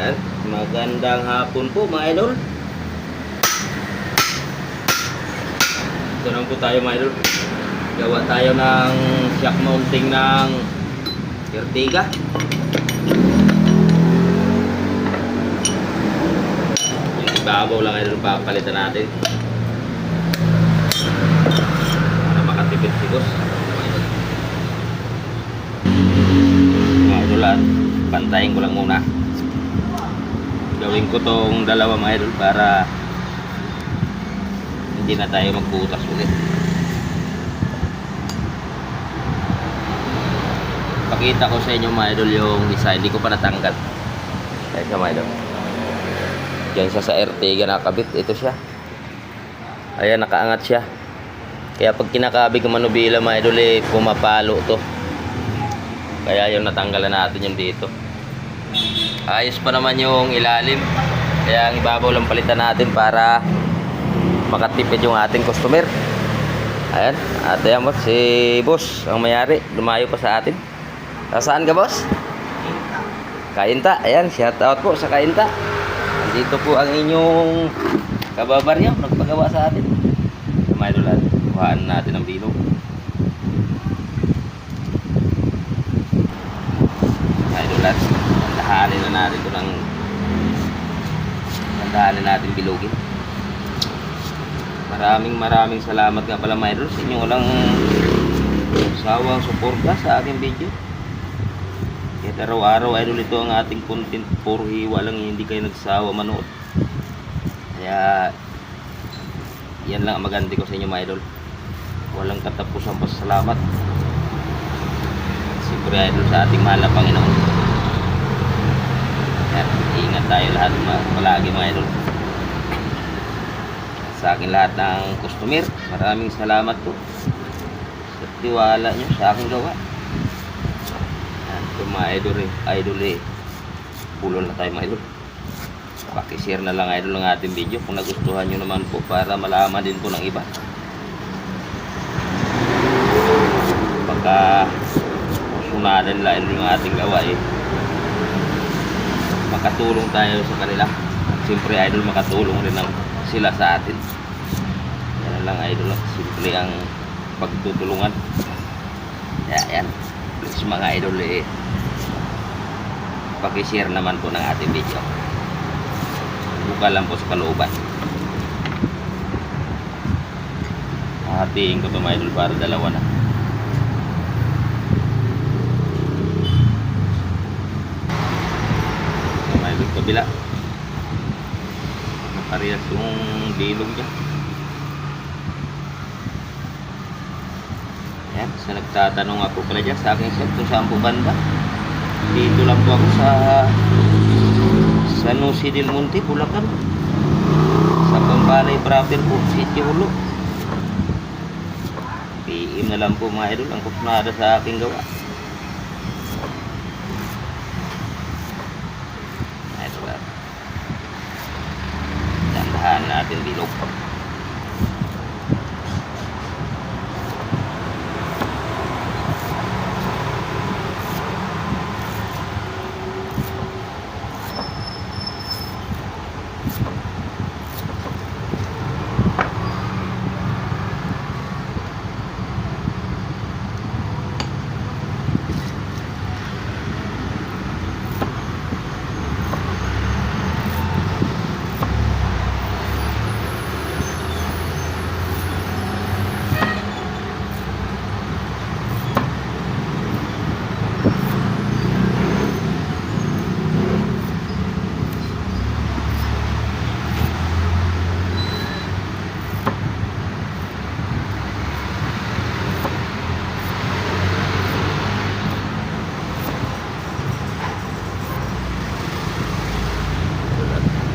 Yan. Magandang hapon po mga idol. Ito po tayo mga idol. Gawa tayo ng shock mounting ng Ertiga. Yung ibabaw lang idol papalitan natin. Para makatipid si boss. Mga idol. Idol ah, pantayin ko lang muna gawin ko tong dalawa mga para hindi na tayo magbutas ulit. Pakita ko sa inyo mga idol yung isa. Hindi ko pa natanggal. Kaya siya mga idol. Dyan siya sa Ertiga nakabit ito siya. Ayan nakaangat siya. Kaya pag kinakabig ng manubila mga idol eh pumapalo to. Kaya yung natanggalan natin yung dito ayos pa naman yung ilalim. Kaya ang ibabaw lang palitan natin para makatipid yung ating customer. Ayan. At ayan boss. Si boss ang mayari. Lumayo pa sa atin. Saan ka boss? Kainta. Ayan shout out po sa Kainta. Dito po ang inyong kababaryo nagpagawa sa atin. Lumayo lang kuhaan natin ang bilog. Idol lads dahalin na natin ito ng dahalin natin bilogin maraming maraming salamat nga pala mga idol sa inyong walang sawang suporta sa aking video. Kahit araw-araw idol ito ang ating content. Puro hiwa lang hindi kayo nagsawa manood. Kaya yan lang ang maganti ko sa inyo mga idol walang katapusan pa salamat siyempre idol sa ating mahal na Panginoon Yan, ingat tayo lahat palagi mga idol. Sa akin lahat ng customer, maraming salamat po sa tiwala nyo sa aking gawa. Yan, ito mga idol eh, idol eh. Pulon na tayo mga idol. Pakishare na lang idol ng ating video kung nagustuhan nyo naman po para malaman din po ng iba. Pagka sunadan lang idol yung ating gawa eh makatulong tayo sa kanila. Siyempre idol makatulong rin sila sa atin. Yan lang idol. Simple ang pagtutulungan. Kaya yan. Please mga idol eh. Pakishare naman po ng ating video. Buka lang po sa kalooban. Hatiin ko ito mga idol para dalawa na. may doon kabila. Nakariyas yung bilog dyan yan sa nagtatanong ako pala dyan sa aking set kung saan po banda. Dito lang po ako sa San Jose del Monte, Bulacan. Sa Pambalay proper po City Hulo PM na lang po mga idol ang kusnada sa aking gawa Ito ba? Dandahan natin bilog.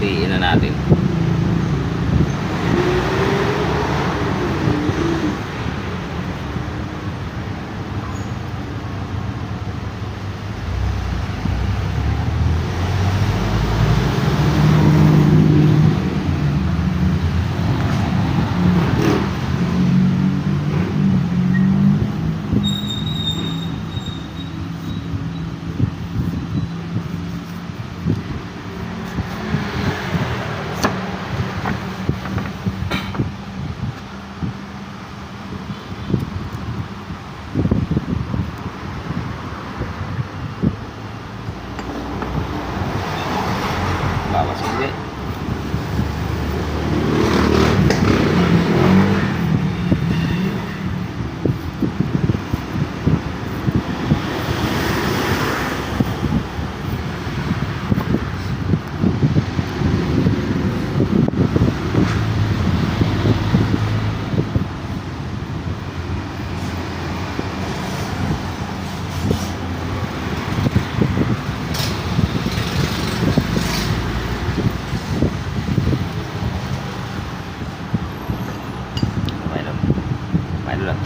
Tiin na natin.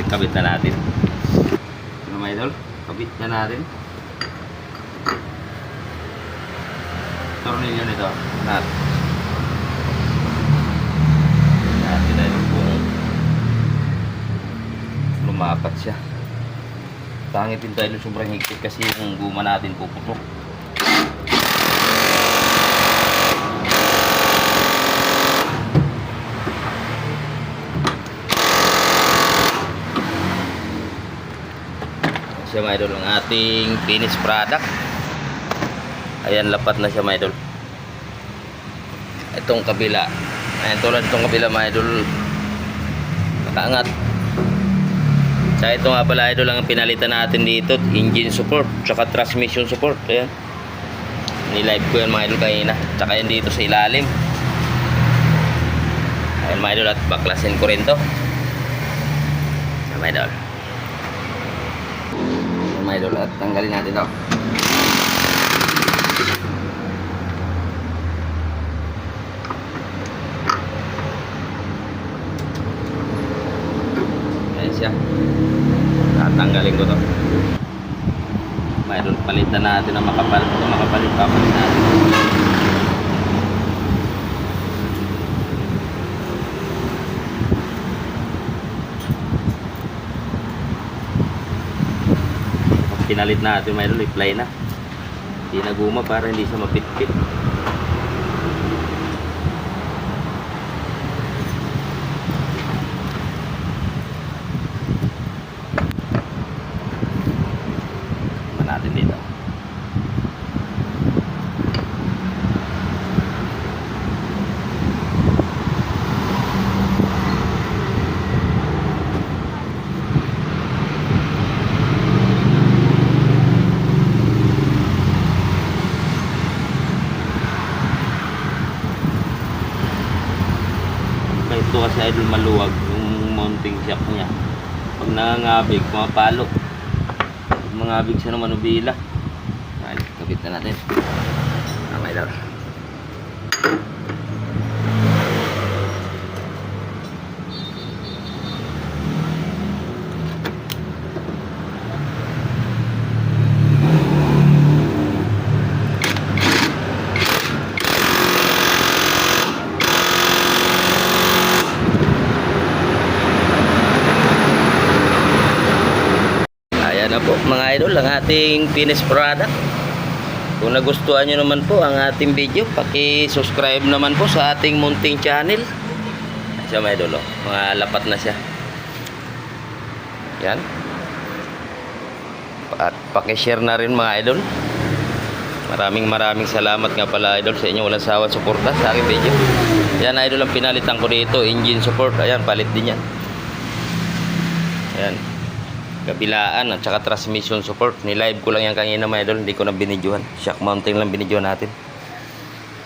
Kabit na natin. Ano mga idol? Kabit na natin. Tornilyo nito. Nat. Natin na yung kung lumapat siya. Tangitin tayo ng sobrang higpit kasi yung guma natin puputok. Siya mga idol ang ating finished product. Ayan lapat na siya mga idol. Itong kabila. Ayan tulad itong kabila mga idol. Nakaangat. Kaya ito nga pala idol ang pinalitan natin dito. Engine support tsaka transmission support. Ayan. Nilive ko yan mga idol kanina. Tsaka yan dito sa ilalim. Ayan mga idol at baklasin ko rin to. Mga idol mga idol at tanggalin natin to. Ayan siya. Tatanggalin ko to. Mga idol palitan natin ang makapal ito makapalit papalit natin pinalit natin mga idol i-fly na. Hindi na guma para hindi siya mapitpit. Dito Ito kasi idol maluwag yung mounting shock niya. Pag nangangabig, pumapalo. Pag mangabig siya ng manubila. Ay, kabit na natin. Ah, may idol. Ayan po mga idol ang ating finished product. Kung nagustuhan nyo naman po ang ating video, paki-subscribe naman po sa ating munting channel. Siya mga idol, oh. mga lapat na siya. Yan. At paki-share na rin mga idol. Maraming maraming salamat nga pala idol sa inyong walang sawat suporta sa aking video. Yan idol ang pinalitan ko dito, engine support. Ayan, palit din yan. Ayan kabilaan at saka transmission support. Ni-live ko lang yan kanina mga idol, hindi ko na binidyohan. Shock mounting lang binidyohan natin.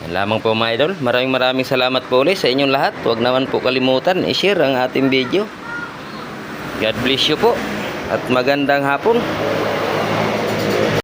Yan lamang po mga idol. Maraming maraming salamat po ulit sa inyong lahat. Huwag naman po kalimutan i-share ang ating video. God bless you po at magandang hapon.